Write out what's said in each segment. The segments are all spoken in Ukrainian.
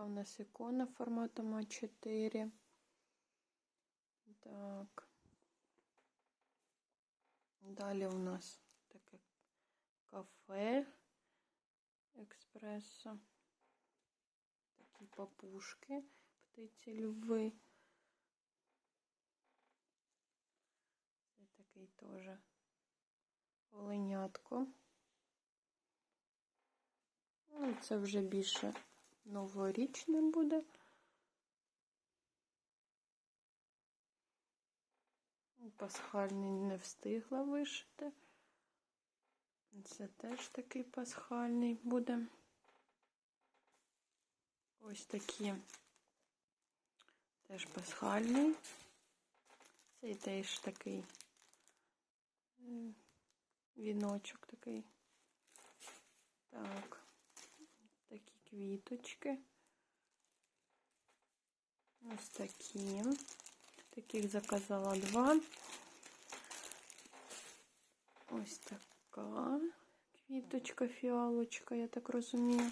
Така у нас ікона форматом А4. Так. Далі у нас таке кафе експресо. Такі папушки, птиці льви. Це такий теж оленятко. Ну, це вже більше новорічне буде. Пасхальний не встигла вишити. Це теж такий пасхальний буде. Ось такі теж пасхальний. Цей теж такий віночок такий. Так, квіточки. Ось такі. Таких заказала два. Ось така квіточка, фіалочка, я так розумію.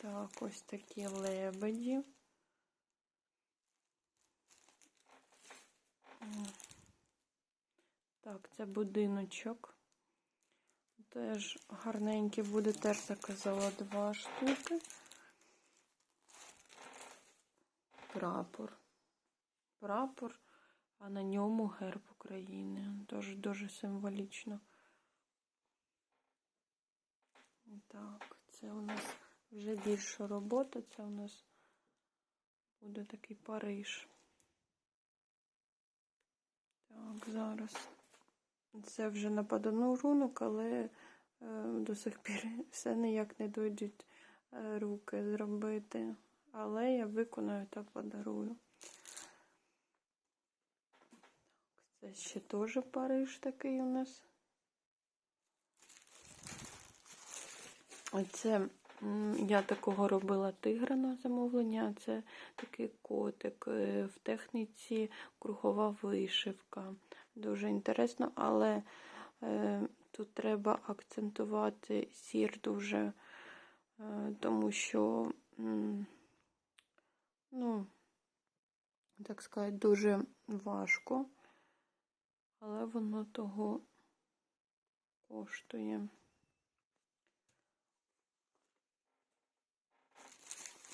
Так, ось такі лебеді. Так, це будиночок. Теж гарненький буде, теж заказала два штуки. Прапор. Прапор, а на ньому герб України. Дуже дуже символічно. Так, це у нас вже більша робота. Це у нас буде такий Париж. Так, зараз. Це вже на подарунок, але е, до сих пір все ніяк не дойдуть е, руки зробити. Але я виконаю та подарую. Це ще теж Париж такий у нас. Оце я такого робила тигра на замовлення. Це такий котик е, в техніці кругова вишивка. Дуже інтересно, але е, тут треба акцентувати сір дуже, е, тому що, ну, так сказати, дуже важко, але воно того коштує.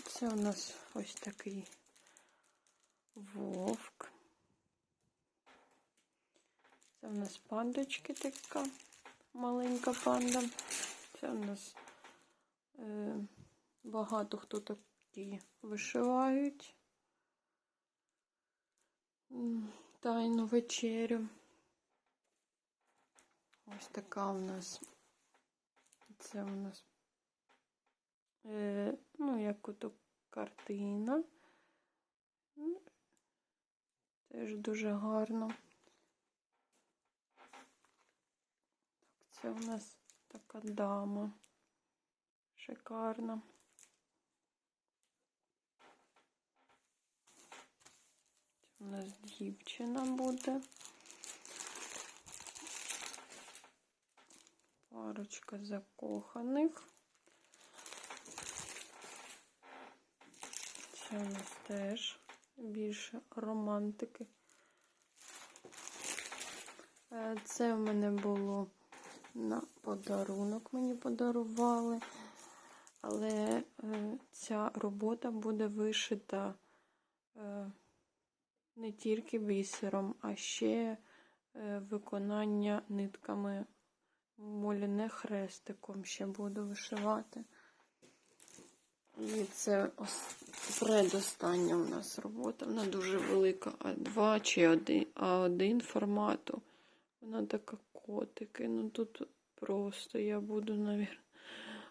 Це у нас ось такий вовк. Це у нас пандочки така маленька панда. Це у нас е, багато хто такі вишивають. Тайну вечерю. Ось така у нас. Це у нас, е, ну, як ото картина. Теж дуже гарно. Це у нас така дама. Шикарна. Це у нас дівчина буде. Парочка закоханих. Це у нас теж більше романтики. Е, це в мене було на подарунок мені подарували. Але е, ця робота буде вишита е, не тільки бісером, а ще виконання нитками моліне хрестиком ще буду вишивати. І це предостання у нас робота. Вона дуже велика, А2 чи один, А1 формату. Вона така котики. Ну тут просто я буду, навіть,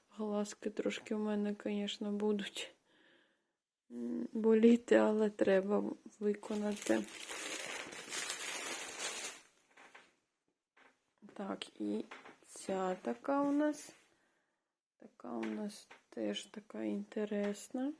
глазки трошки в мене, звісно, будуть боліти, але треба виконати. Так, і ця така у нас. Така у нас теж така інтересна.